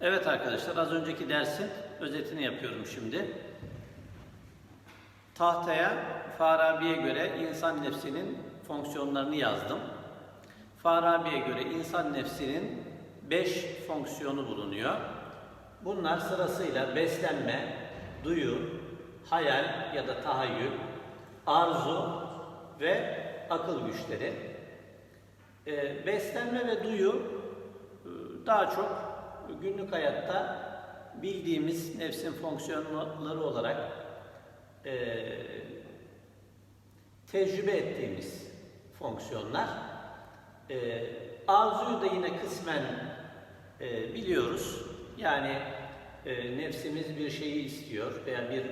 Evet arkadaşlar az önceki dersin özetini yapıyorum şimdi. Tahtaya Farabi'ye göre insan nefsinin fonksiyonlarını yazdım. Farabi'ye göre insan nefsinin 5 fonksiyonu bulunuyor. Bunlar sırasıyla beslenme, duyu, hayal ya da tahayyül, arzu ve akıl güçleri. Ee, beslenme ve duyu e, daha çok günlük hayatta bildiğimiz nefsin fonksiyonları olarak e, tecrübe ettiğimiz fonksiyonlar. E, arzuyu da yine kısmen e, biliyoruz. Yani e, nefsimiz bir şeyi istiyor veya bir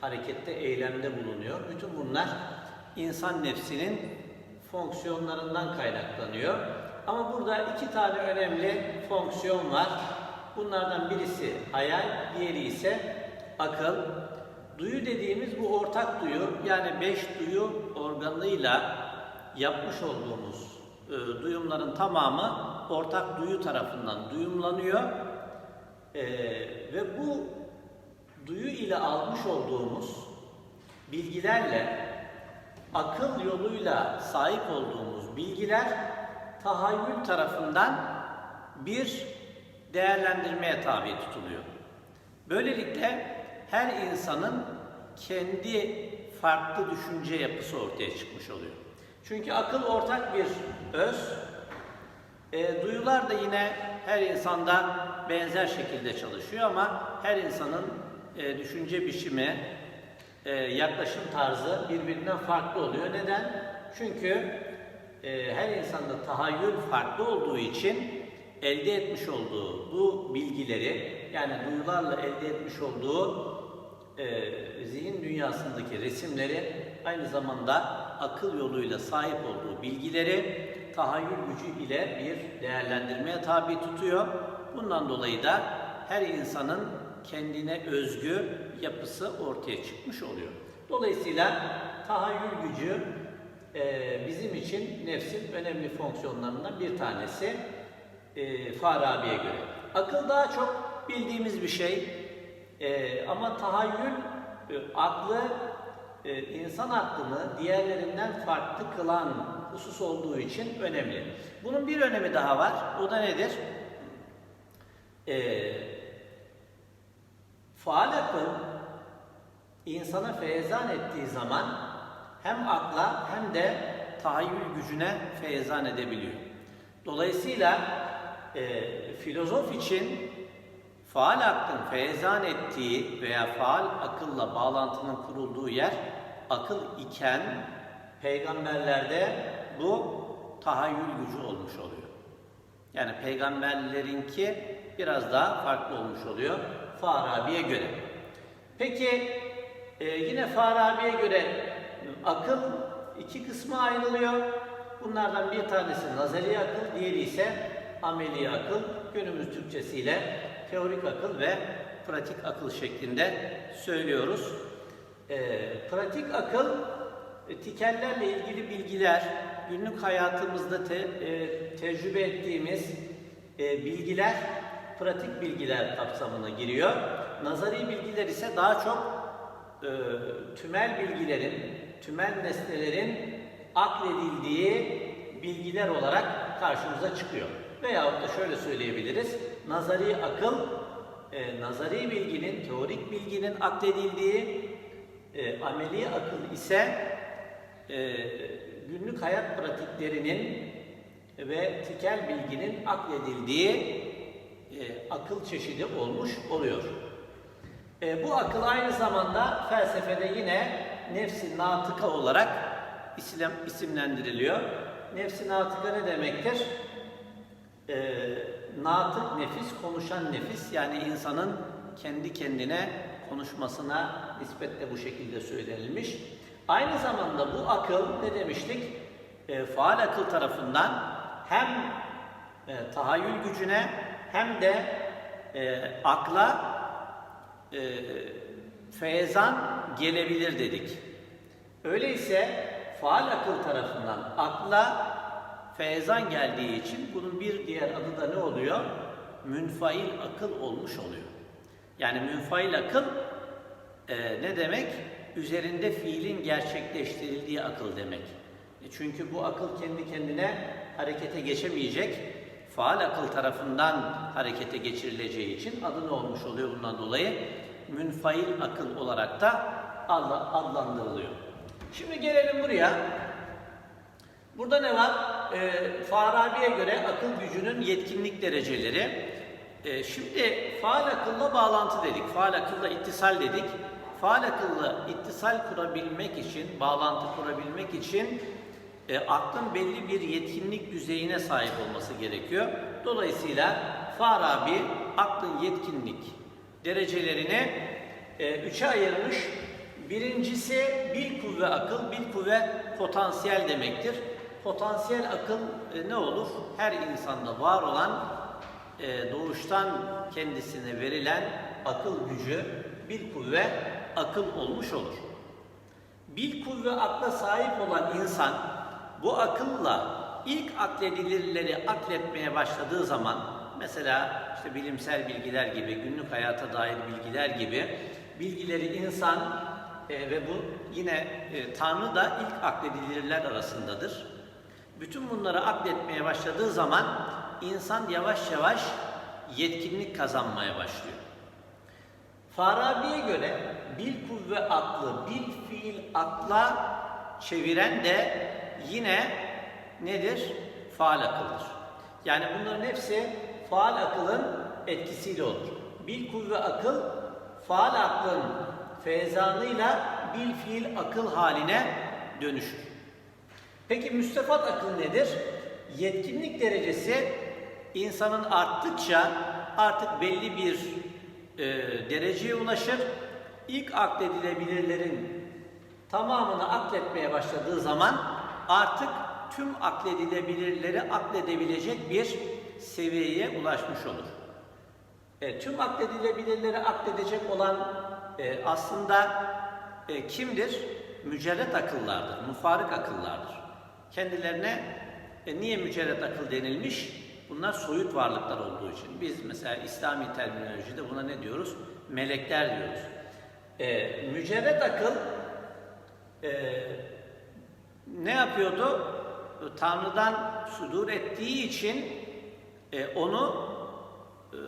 harekette, eylemde bulunuyor. Bütün bunlar insan nefsinin fonksiyonlarından kaynaklanıyor. Ama burada iki tane önemli fonksiyon var. Bunlardan birisi hayal, diğeri ise akıl. Duyu dediğimiz bu ortak duyu, yani beş duyu organıyla yapmış olduğumuz e, duyumların tamamı ortak duyu tarafından duyumlanıyor. E, ve bu duyu ile almış olduğumuz bilgilerle akıl yoluyla sahip olduğumuz bilgiler tahayyül tarafından bir değerlendirmeye tabi tutuluyor. Böylelikle her insanın kendi farklı düşünce yapısı ortaya çıkmış oluyor. Çünkü akıl ortak bir öz, e, duyular da yine her insanda benzer şekilde çalışıyor ama her insanın e, düşünce biçimi, e, yaklaşım tarzı birbirinden farklı oluyor. Neden? Çünkü e, her insanda tahayyül farklı olduğu için elde etmiş olduğu bu bilgileri yani duyularla elde etmiş olduğu e, zihin dünyasındaki resimleri aynı zamanda akıl yoluyla sahip olduğu bilgileri tahayyül gücü ile bir değerlendirmeye tabi tutuyor. Bundan dolayı da her insanın kendine özgü yapısı ortaya çıkmış oluyor. Dolayısıyla tahayyül gücü e, bizim için nefsin önemli fonksiyonlarından bir tanesi e, Farabi'ye göre. Akıl daha çok bildiğimiz bir şey e, ama tahayyül e, aklı e, insan aklını diğerlerinden farklı kılan husus olduğu için önemli. Bunun bir önemi daha var. O da nedir? E, faal akıl insana feyzan ettiği zaman hem akla hem de tahayyül gücüne feyzan edebiliyor. Dolayısıyla e, filozof için faal aklın feyzan ettiği veya faal akılla bağlantının kurulduğu yer akıl iken peygamberlerde bu tahayyül gücü olmuş oluyor. Yani peygamberlerinki biraz daha farklı olmuş oluyor Farabi'ye göre. Peki e, yine Farabi'ye göre akıl iki kısma ayrılıyor. Bunlardan bir tanesi nazari akıl, diğeri ise ameli akıl. Günümüz Türkçesiyle teorik akıl ve pratik akıl şeklinde söylüyoruz. E, pratik akıl e, tikellerle ilgili bilgiler, günlük hayatımızda te, e, tecrübe ettiğimiz e, bilgiler, pratik bilgiler kapsamına giriyor. Nazari bilgiler ise daha çok e, tümel bilgilerin, tümel nesnelerin akledildiği bilgiler olarak karşımıza çıkıyor. Veyahut da şöyle söyleyebiliriz, nazari akıl, e, nazari bilginin, teorik bilginin akledildiği, e, ameli akıl ise e, günlük hayat pratiklerinin ve tikel bilginin akledildiği e, akıl çeşidi olmuş oluyor. E, bu akıl aynı zamanda felsefede yine nefsi natıka olarak isim, isimlendiriliyor. Nefsi natıka ne demektir? E, natık nefis, konuşan nefis yani insanın kendi kendine konuşmasına nispetle bu şekilde söylenilmiş. Aynı zamanda bu akıl ne demiştik? E, faal akıl tarafından hem e, tahayyül gücüne hem de e, akla e, feyzan gelebilir dedik. Öyleyse faal akıl tarafından akla feyzan geldiği için bunun bir diğer adı da ne oluyor? münfail akıl olmuş oluyor. Yani münfail akıl e, ne demek? Üzerinde fiilin gerçekleştirildiği akıl demek. E çünkü bu akıl kendi kendine harekete geçemeyecek. Faal akıl tarafından harekete geçirileceği için adı ne olmuş oluyor bundan dolayı? Münfail akıl olarak da adlandırılıyor. Şimdi gelelim buraya. Burada ne var? Ee, Farabi'ye göre akıl gücünün yetkinlik dereceleri. Ee, şimdi faal akılla bağlantı dedik, faal akılla ittisal dedik. Faal akılla ittisal kurabilmek için, bağlantı kurabilmek için e, aklın belli bir yetkinlik düzeyine sahip olması gerekiyor. Dolayısıyla Farabi aklın yetkinlik derecelerini e, üçe ayırmış. Birincisi bil kuvve akıl, bil kuvve potansiyel demektir. Potansiyel akıl e, ne olur? Her insanda var olan e, doğuştan kendisine verilen akıl gücü bil kuvve akıl olmuş olur. Bil kuvve akla sahip olan insan bu akılla ilk akledilirleri akletmeye başladığı zaman mesela işte bilimsel bilgiler gibi, günlük hayata dair bilgiler gibi bilgileri insan e, ve bu yine e, Tanrı da ilk akledilirler arasındadır. Bütün bunları akletmeye başladığı zaman insan yavaş yavaş yetkinlik kazanmaya başlıyor. Farabi'ye göre bil kuvve aklı, bil fiil akla çeviren de yine nedir? Faal akıldır. Yani bunların hepsi faal akılın etkisiyle olur. Bil kuvve akıl, faal aklın feyzanıyla bil fiil akıl haline dönüşür. Peki müstefat akıl nedir? Yetkinlik derecesi insanın arttıkça artık belli bir e, dereceye ulaşır. İlk akledilebilirlerin tamamını akletmeye başladığı zaman artık tüm akledilebilirleri akledebilecek bir seviyeye ulaşmış olur. E, tüm akledilebilirleri akledecek olan e, aslında e, kimdir? Mücerret akıllardır, mufarık akıllardır. Kendilerine e, niye mücerret akıl denilmiş? Bunlar soyut varlıklar olduğu için. Biz mesela İslami terminolojide buna ne diyoruz? Melekler diyoruz. E, mücerret akıl e, ne yapıyordu? Tanrı'dan sudur ettiği için e, onu e,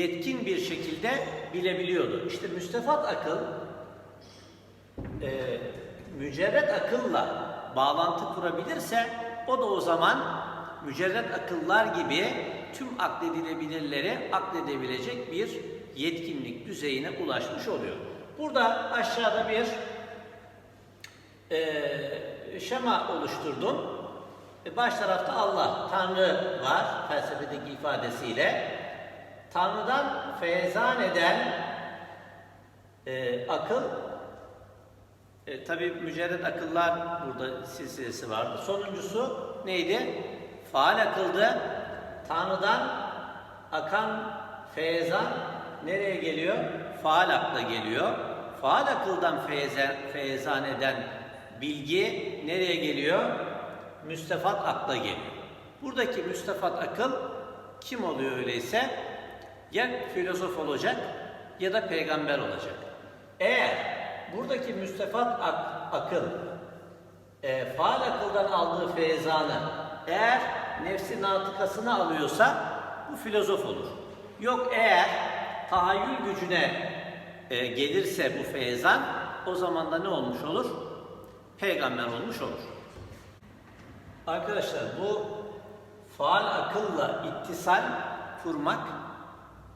yetkin bir şekilde bilebiliyordu. İşte müstefat akıl e, mücerret akılla bağlantı kurabilirse o da o zaman mücerret akıllar gibi tüm akledilebilirleri akledebilecek bir yetkinlik düzeyine ulaşmış oluyor. Burada aşağıda bir e, şema oluşturdum. E, baş tarafta Allah, Tanrı var felsefedeki ifadesiyle. Tanrı'dan feyzan eden e, akıl, e, tabi mücerred akıllar burada silsilesi vardı. Sonuncusu neydi? Faal akıldı. Tanrı'dan akan feyzan nereye geliyor? Faal akla geliyor. Faal akıldan feyzan, feyzan eden bilgi nereye geliyor? Müstefat akla geliyor. Buradaki müstefat akıl kim oluyor öyleyse? Ya filozof olacak ya da peygamber olacak. Eğer buradaki müstefat ak akıl e, faal akıldan aldığı feyzanı eğer nefsi natıkasını alıyorsa bu filozof olur. Yok eğer tahayyül gücüne e, gelirse bu feyzan o zaman da ne olmuş olur? Peygamber olmuş olur. Arkadaşlar bu faal akılla ittisal kurmak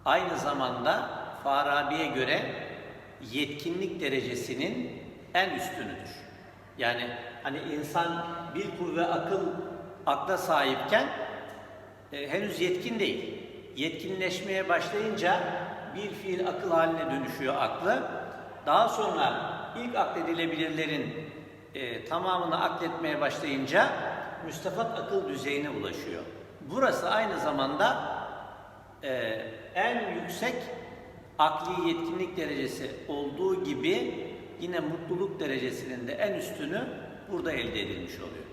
aynı zamanda Farabi'ye göre yetkinlik derecesinin en üstünüdür. Yani hani insan bir kuvve akıl akla sahipken e, henüz yetkin değil. Yetkinleşmeye başlayınca bir fiil akıl haline dönüşüyor aklı. Daha sonra ilk akledilebilirlerin e, tamamını akletmeye başlayınca müstefat akıl düzeyine ulaşıyor. Burası aynı zamanda e, en yüksek akli yetkinlik derecesi olduğu gibi yine mutluluk derecesinin de en üstünü burada elde edilmiş oluyor.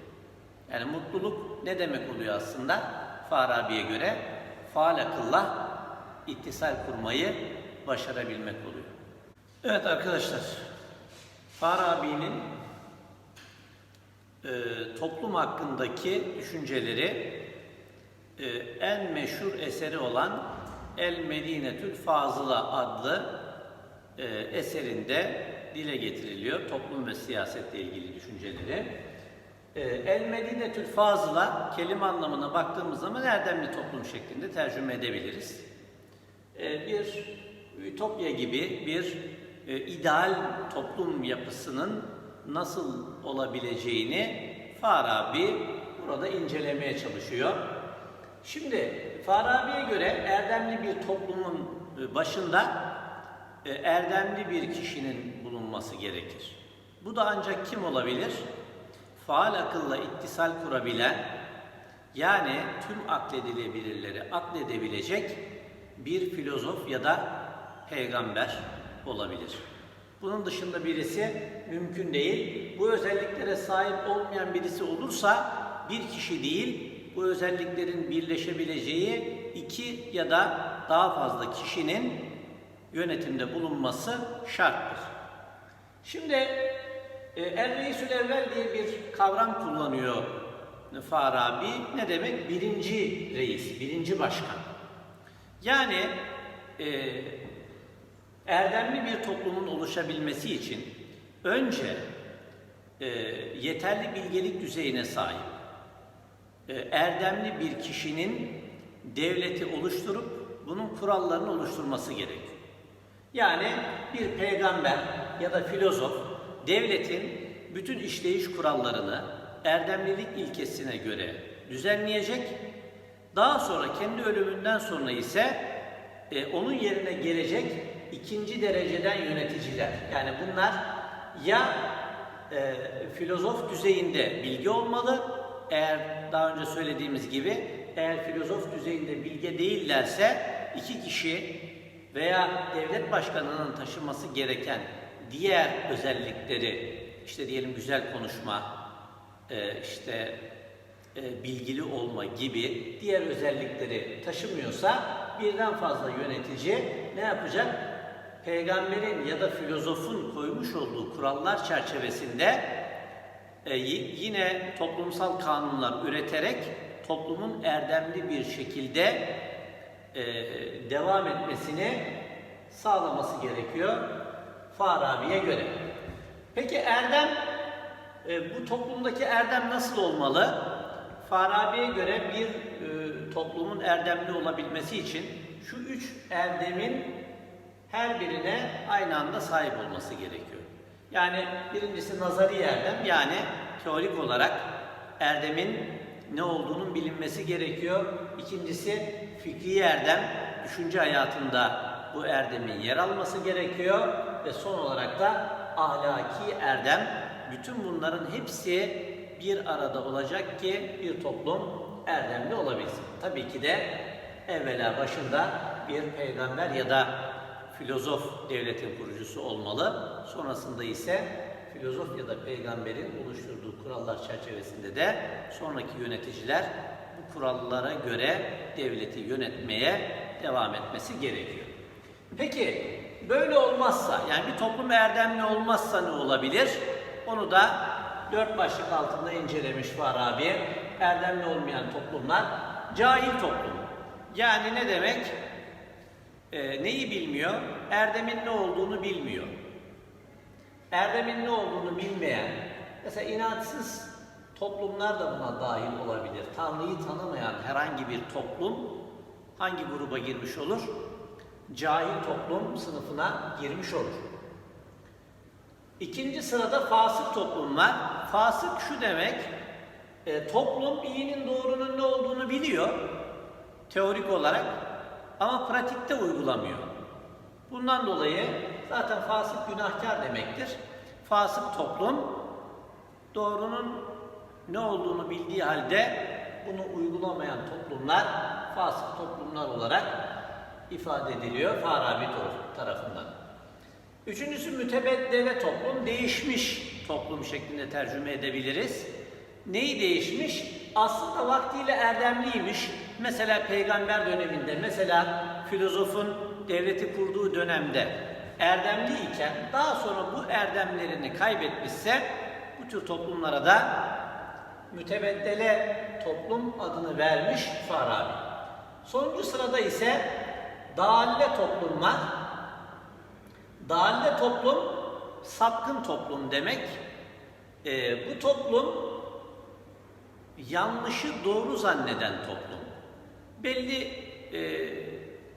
Yani mutluluk ne demek oluyor aslında Farabi'ye göre? faal akılla ittisal kurmayı başarabilmek oluyor. Evet arkadaşlar, Farabi'nin e, toplum hakkındaki düşünceleri e, en meşhur eseri olan El Medinetül Fazıla adlı e, eserinde dile getiriliyor. Toplum ve siyasetle ilgili düşünceleri. E, El Medinetül Fazıla kelime anlamına baktığımız zaman erdemli toplum şeklinde tercüme edebiliriz. E, bir ütopya gibi bir e, ideal toplum yapısının nasıl olabileceğini Farabi burada incelemeye çalışıyor. Şimdi Farabi'ye göre erdemli bir toplumun e, başında e, erdemli bir kişinin bulunması gerekir. Bu da ancak kim olabilir? Faal akılla ittisal kurabilen, yani tüm akledilebilirleri akledebilecek bir filozof ya da peygamber olabilir. Bunun dışında birisi mümkün değil. Bu özelliklere sahip olmayan birisi olursa bir kişi değil, bu özelliklerin birleşebileceği iki ya da daha fazla kişinin yönetimde bulunması şarttır. Şimdi e, El Reisül Evvel diye bir kavram kullanıyor Farabi. Ne demek? Birinci reis, birinci başkan. Yani e, erdemli bir toplumun oluşabilmesi için önce e, yeterli bilgelik düzeyine sahip, erdemli bir kişinin devleti oluşturup bunun kurallarını oluşturması gerekiyor. Yani bir peygamber ya da filozof devletin bütün işleyiş kurallarını erdemlilik ilkesine göre düzenleyecek. Daha sonra kendi ölümünden sonra ise e, onun yerine gelecek ikinci dereceden yöneticiler. Yani bunlar ya e, filozof düzeyinde bilgi olmalı, eğer daha önce söylediğimiz gibi eğer filozof düzeyinde bilge değillerse iki kişi veya devlet başkanının taşıması gereken diğer özellikleri işte diyelim güzel konuşma, e, işte e, bilgili olma gibi diğer özellikleri taşımıyorsa birden fazla yönetici ne yapacak? Peygamberin ya da filozofun koymuş olduğu kurallar çerçevesinde e, yine toplumsal kanunlar üreterek toplumun erdemli bir şekilde e, devam etmesini sağlaması gerekiyor Farabi'ye göre. Peki erdem, e, bu toplumdaki erdem nasıl olmalı? Farabi'ye göre bir toplumun erdemli olabilmesi için şu üç erdemin her birine aynı anda sahip olması gerekiyor. Yani birincisi nazari erdem yani teorik olarak erdemin ne olduğunun bilinmesi gerekiyor. İkincisi fikri erdem, düşünce hayatında bu erdemin yer alması gerekiyor. Ve son olarak da ahlaki erdem. Bütün bunların hepsi bir arada olacak ki bir toplum erdemli olabilsin. Tabii ki de evvela başında bir peygamber ya da filozof devletin kurucusu olmalı. Sonrasında ise filozof ya da peygamberin oluşturduğu kurallar çerçevesinde de sonraki yöneticiler bu kurallara göre devleti yönetmeye devam etmesi gerekiyor. Peki böyle olmazsa yani bir toplum erdemli olmazsa ne olabilir? Onu da dört başlık altında incelemiş Farabi. Erdemli olmayan toplumlar cahil toplum. Yani ne demek? Ee, neyi bilmiyor? Erdemin ne olduğunu bilmiyor. Erdemin ne olduğunu bilmeyen, mesela inatsız toplumlar da buna dahil olabilir. Tanrı'yı tanımayan herhangi bir toplum hangi gruba girmiş olur? Cahil toplum sınıfına girmiş olur. İkinci sırada fasık toplumlar. Fasık şu demek, e, toplum iyinin doğrunun ne olduğunu biliyor teorik olarak ama pratikte uygulamıyor. Bundan dolayı zaten fasık günahkar demektir. Fasık toplum doğrunun ne olduğunu bildiği halde bunu uygulamayan toplumlar fasık toplumlar olarak ifade ediliyor Farabi tarafından. Üçüncüsü mütebeddele toplum, değişmiş toplum şeklinde tercüme edebiliriz. Neyi değişmiş? aslında vaktiyle erdemliymiş. Mesela peygamber döneminde, mesela filozofun devleti kurduğu dönemde erdemli iken daha sonra bu erdemlerini kaybetmişse bu tür toplumlara da mütebeddele toplum adını vermiş Farabi. Sonuncu sırada ise dalle toplum var. Dalle toplum sapkın toplum demek. Ee, bu toplum yanlışı doğru zanneden toplum. Belli e,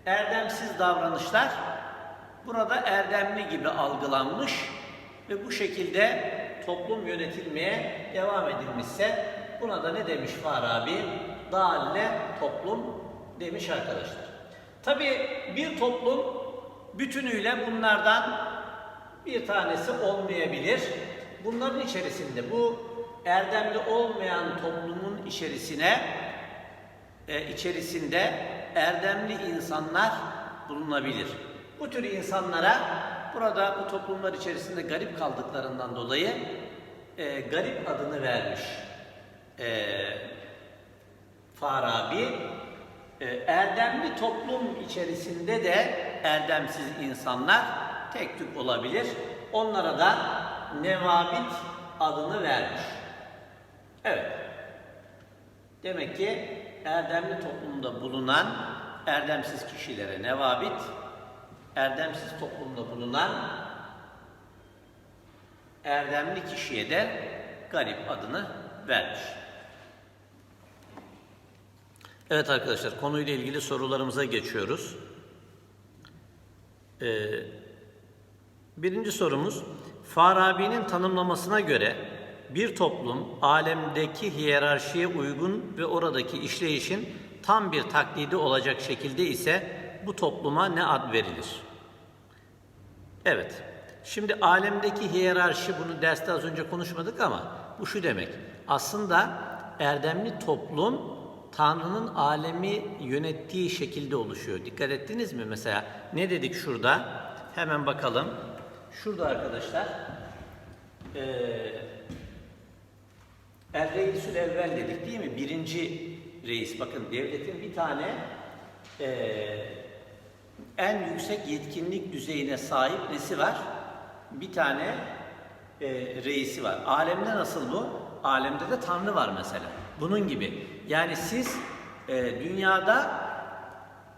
erdemsiz davranışlar burada erdemli gibi algılanmış ve bu şekilde toplum yönetilmeye devam edilmişse buna da ne demiş Farabi? Dalle toplum demiş arkadaşlar. Tabi bir toplum bütünüyle bunlardan bir tanesi olmayabilir. Bunların içerisinde bu erdemli olmayan toplumun içerisine e, içerisinde erdemli insanlar bulunabilir. Bu tür insanlara burada bu toplumlar içerisinde garip kaldıklarından dolayı e, garip adını vermiş. E, Farabi e, erdemli toplum içerisinde de erdemsiz insanlar tek tük olabilir. Onlara da nevabit adını vermiş. Evet. Demek ki erdemli toplumda bulunan erdemsiz kişilere nevabit, erdemsiz toplumda bulunan erdemli kişiye de garip adını vermiş. Evet arkadaşlar konuyla ilgili sorularımıza geçiyoruz. Ee, birinci sorumuz Farabi'nin tanımlamasına göre bir toplum alemdeki hiyerarşiye uygun ve oradaki işleyişin tam bir taklidi olacak şekilde ise bu topluma ne ad verilir? Evet. Şimdi alemdeki hiyerarşi bunu derste az önce konuşmadık ama bu şu demek. Aslında erdemli toplum Tanrı'nın alemi yönettiği şekilde oluşuyor. Dikkat ettiniz mi? Mesela ne dedik şurada? Hemen bakalım. Şurada arkadaşlar eee Er reisül evvel dedik değil mi? Birinci reis. Bakın devletin bir tane eee, en yüksek yetkinlik düzeyine sahip nesi var? Bir tane eee, reisi var. Alemde nasıl bu? Alemde de Tanrı var mesela. Bunun gibi. Yani siz eee, dünyada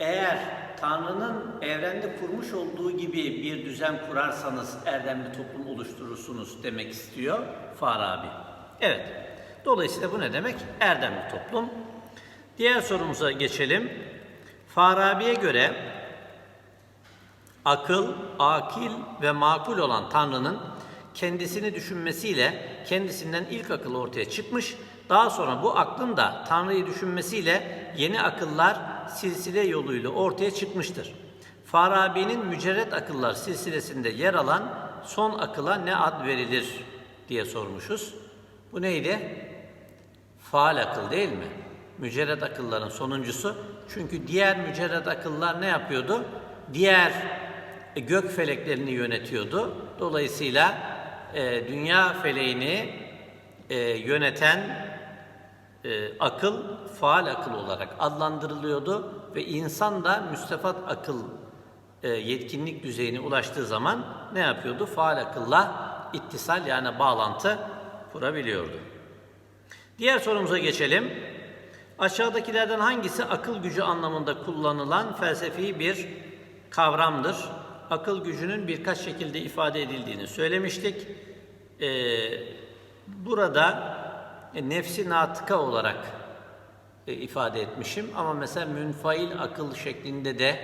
eğer Tanrı'nın evrende kurmuş olduğu gibi bir düzen kurarsanız erdemli toplum oluşturursunuz demek istiyor Farabi. Evet. Dolayısıyla bu ne demek? Erdemli toplum. Diğer sorumuza geçelim. Farabi'ye göre akıl, akil ve makul olan Tanrı'nın kendisini düşünmesiyle kendisinden ilk akıl ortaya çıkmış. Daha sonra bu aklın da Tanrı'yı düşünmesiyle yeni akıllar silsile yoluyla ortaya çıkmıştır. Farabi'nin mücerret akıllar silsilesinde yer alan son akıla ne ad verilir diye sormuşuz. Bu neydi? Faal akıl değil mi? Mücerred akılların sonuncusu. Çünkü diğer mücerred akıllar ne yapıyordu? Diğer gök feleklerini yönetiyordu. Dolayısıyla e, dünya feleğini e, yöneten e, akıl faal akıl olarak adlandırılıyordu ve insan da müstefat akıl e, yetkinlik düzeyine ulaştığı zaman ne yapıyordu? Faal akılla ittisal yani bağlantı kurabiliyordu. Diğer sorumuza geçelim. Aşağıdakilerden hangisi akıl gücü anlamında kullanılan felsefi bir kavramdır? Akıl gücünün birkaç şekilde ifade edildiğini söylemiştik. Ee, burada e, nefsi natıka olarak e, ifade etmişim ama mesela münfail akıl şeklinde de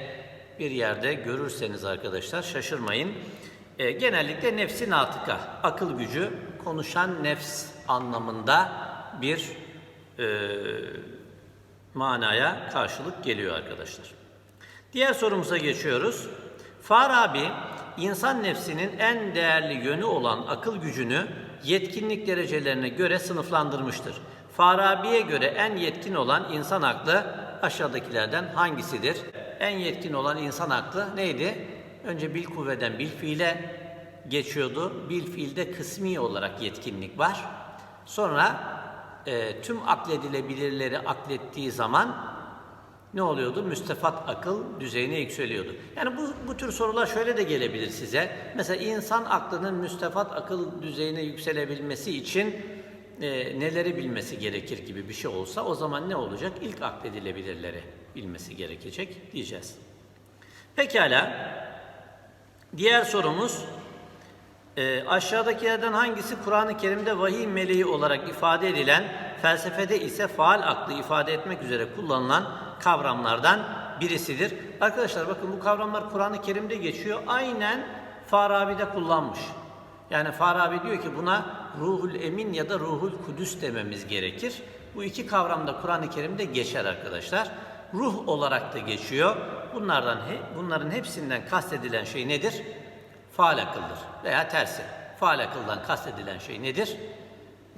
bir yerde görürseniz arkadaşlar şaşırmayın. E, genellikle nefsi natıka, akıl gücü, konuşan nefs anlamında bir e, manaya karşılık geliyor arkadaşlar. Diğer sorumuza geçiyoruz. Farabi, insan nefsinin en değerli yönü olan akıl gücünü yetkinlik derecelerine göre sınıflandırmıştır. Farabi'ye göre en yetkin olan insan aklı aşağıdakilerden hangisidir? En yetkin olan insan aklı neydi? Önce bil kuvveden bil fiile geçiyordu. Bil fiilde kısmi olarak yetkinlik var. Sonra e, tüm akledilebilirleri aklettiği zaman ne oluyordu? Müstefat akıl düzeyine yükseliyordu. Yani bu, bu tür sorular şöyle de gelebilir size. Mesela insan aklının müstefat akıl düzeyine yükselebilmesi için e, neleri bilmesi gerekir gibi bir şey olsa o zaman ne olacak? İlk akledilebilirleri bilmesi gerekecek diyeceğiz. Pekala. Diğer sorumuz e, aşağıdakilerden hangisi Kur'an-ı Kerim'de vahiy meleği olarak ifade edilen, felsefede ise faal aklı ifade etmek üzere kullanılan kavramlardan birisidir. Arkadaşlar bakın bu kavramlar Kur'an-ı Kerim'de geçiyor. Aynen Farabi'de kullanmış. Yani Farabi diyor ki buna ruhul emin ya da ruhul kudüs dememiz gerekir. Bu iki kavram da Kur'an-ı Kerim'de geçer arkadaşlar. Ruh olarak da geçiyor. Bunlardan he, bunların hepsinden kastedilen şey nedir? Faal akıldır veya tersi. Faal akıldan kastedilen şey nedir?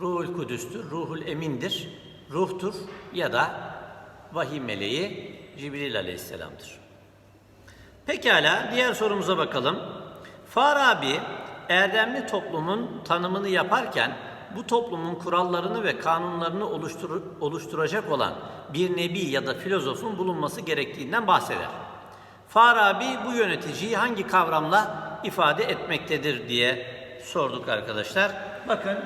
Ruhul kudüstür, ruhul emindir, ruhtur ya da vahiy meleği Cibril aleyhisselamdır. Pekala diğer sorumuza bakalım. Farabi erdemli toplumun tanımını yaparken bu toplumun kurallarını ve kanunlarını oluştur oluşturacak olan bir nebi ya da filozofun bulunması gerektiğinden bahseder. Farabi bu yöneticiyi hangi kavramla ifade etmektedir diye sorduk arkadaşlar. Bakın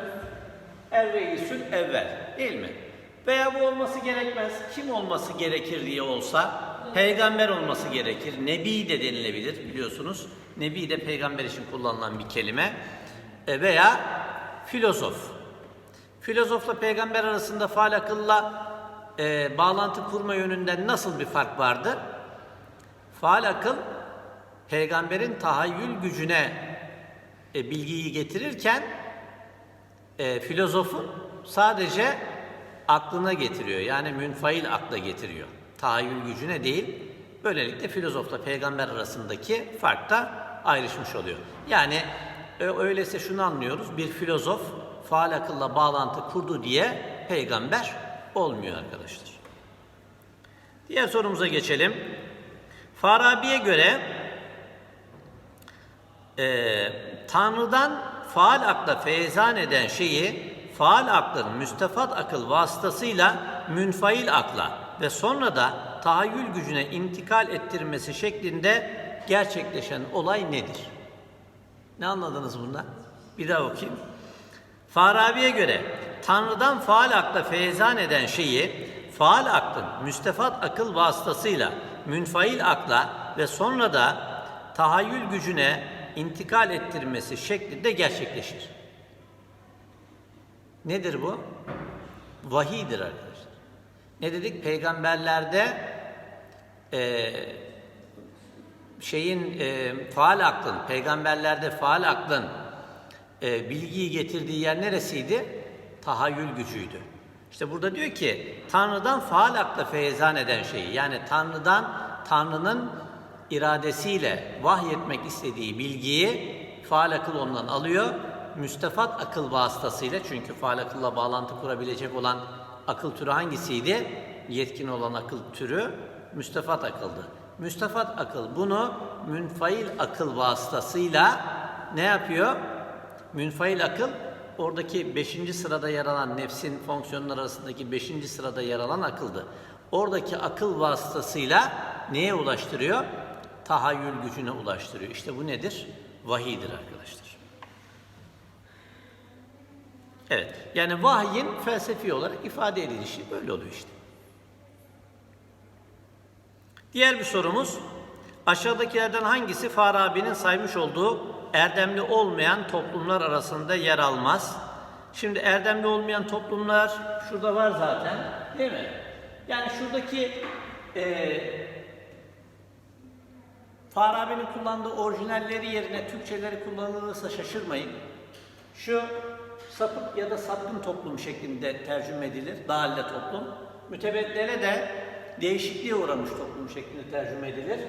el reisül evvel değil mi? Veya bu olması gerekmez. Kim olması gerekir diye olsa peygamber olması gerekir. Nebi de denilebilir biliyorsunuz. Nebi de peygamber için kullanılan bir kelime. E, veya filozof. Filozofla peygamber arasında faal akılla e, bağlantı kurma yönünden nasıl bir fark vardı? Faal akıl peygamberin tahayyül gücüne e, bilgiyi getirirken e, filozofun sadece aklına getiriyor. Yani münfail akla getiriyor. Tahayyül gücüne değil. Böylelikle filozofla peygamber arasındaki fark da ayrışmış oluyor. Yani e, öyleyse şunu anlıyoruz. Bir filozof faal akılla bağlantı kurdu diye peygamber olmuyor arkadaşlar. Diğer sorumuza geçelim. Farabi'ye göre e, Tanrı'dan faal akla feyzan eden şeyi faal aklın müstefat akıl vasıtasıyla münfail akla ve sonra da tahayyül gücüne intikal ettirmesi şeklinde gerçekleşen olay nedir? Ne anladınız bundan? Bir daha okuyayım. Farabi'ye göre Tanrı'dan faal akla feyzan eden şeyi faal aklın müstefat akıl vasıtasıyla münfail akla ve sonra da tahayyül gücüne intikal ettirmesi şeklinde gerçekleşir. Nedir bu? Vahidir arkadaşlar. Ne dedik? Peygamberlerde e, şeyin e, faal aklın, peygamberlerde faal aklın e, bilgiyi getirdiği yer neresiydi? Tahayyül gücüydü. İşte burada diyor ki Tanrı'dan faal akla feyzan eden şeyi yani Tanrı'dan Tanrı'nın iradesiyle vahyetmek istediği bilgiyi faal akıl ondan alıyor. Müstefat akıl vasıtasıyla çünkü faal akılla bağlantı kurabilecek olan akıl türü hangisiydi? Yetkin olan akıl türü müstefat akıldı. Müstefat akıl bunu münfail akıl vasıtasıyla ne yapıyor? Münfail akıl oradaki beşinci sırada yer alan nefsin fonksiyonları arasındaki beşinci sırada yer alan akıldı. Oradaki akıl vasıtasıyla neye ulaştırıyor? Tahayyül gücüne ulaştırıyor. İşte bu nedir? Vahidir arkadaşlar. Evet. Yani vahyin felsefi olarak ifade edilişi böyle oluyor işte. Diğer bir sorumuz aşağıdakilerden hangisi Farabi'nin saymış olduğu erdemli olmayan toplumlar arasında yer almaz? Şimdi erdemli olmayan toplumlar şurada var zaten değil mi? Yani şuradaki e, Farabi'nin kullandığı orijinalleri yerine Türkçeleri kullanılırsa şaşırmayın. Şu sapık ya da sapkın toplum şeklinde tercüme edilir. Dalle toplum. Mütebeddele de değişikliğe uğramış toplum şeklinde tercüme edilir.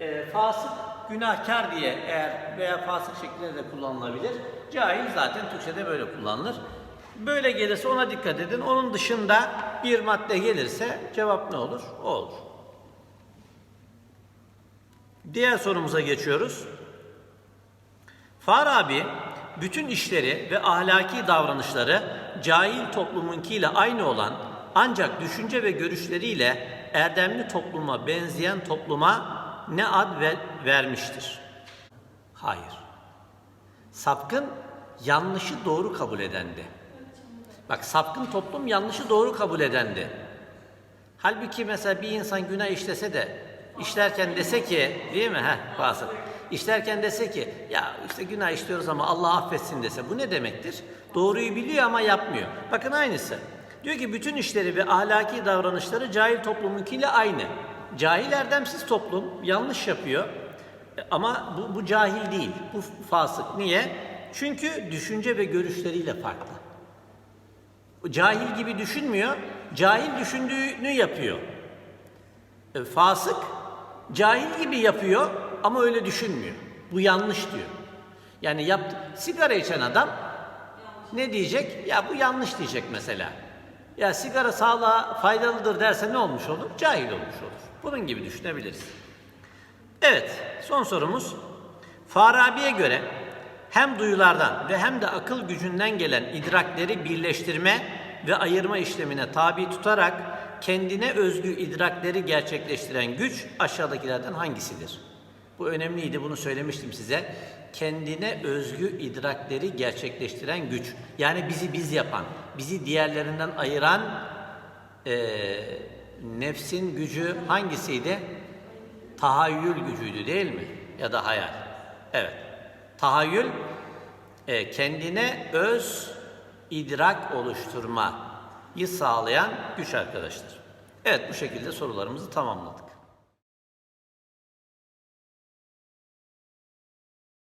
E, fasık, günahkar diye eğer veya fasık şeklinde de kullanılabilir. Cahil zaten Türkçe'de böyle kullanılır. Böyle gelirse ona dikkat edin. Onun dışında bir madde gelirse cevap ne olur? O olur. Diğer sorumuza geçiyoruz. Farabi bütün işleri ve ahlaki davranışları cahil toplumunkiyle aynı olan ancak düşünce ve görüşleriyle erdemli topluma benzeyen topluma ne ad ve- vermiştir? Hayır. Sapkın yanlışı doğru kabul edendi. Bak sapkın toplum yanlışı doğru kabul edendi. Halbuki mesela bir insan günah işlese de işlerken dese ki değil mi? Heh, bazı. İşlerken dese ki ya işte günah işliyoruz ama Allah affetsin dese bu ne demektir? Doğruyu biliyor ama yapmıyor. Bakın aynısı. Diyor ki bütün işleri ve ahlaki davranışları cahil toplumunkiyle aynı. Cahil erdemsiz toplum yanlış yapıyor. E, Ama bu, bu cahil değil. Bu fasık. Niye? Çünkü düşünce ve görüşleriyle farklı. Cahil gibi düşünmüyor, cahil düşündüğünü yapıyor. E, fasık, cahil gibi yapıyor ama öyle düşünmüyor. Bu yanlış diyor. Yani yaptı, sigara içen adam ne diyecek? Ya bu yanlış diyecek mesela. Ya sigara sağlığa faydalıdır derse ne olmuş olur? Cahil olmuş olur. Bunun gibi düşünebiliriz. Evet, son sorumuz. Farabi'ye göre hem duyulardan ve hem de akıl gücünden gelen idrakleri birleştirme ve ayırma işlemine tabi tutarak kendine özgü idrakleri gerçekleştiren güç aşağıdakilerden hangisidir? Bu önemliydi, bunu söylemiştim size. Kendine özgü idrakleri gerçekleştiren güç. Yani bizi biz yapan, bizi diğerlerinden ayıran eee, nefsin gücü hangisiydi? tahayyül gücüydü değil mi? Ya da hayal. Evet. Tahayyül e, kendine öz idrak oluşturmayı sağlayan güç arkadaşlar. Evet bu şekilde sorularımızı tamamladık.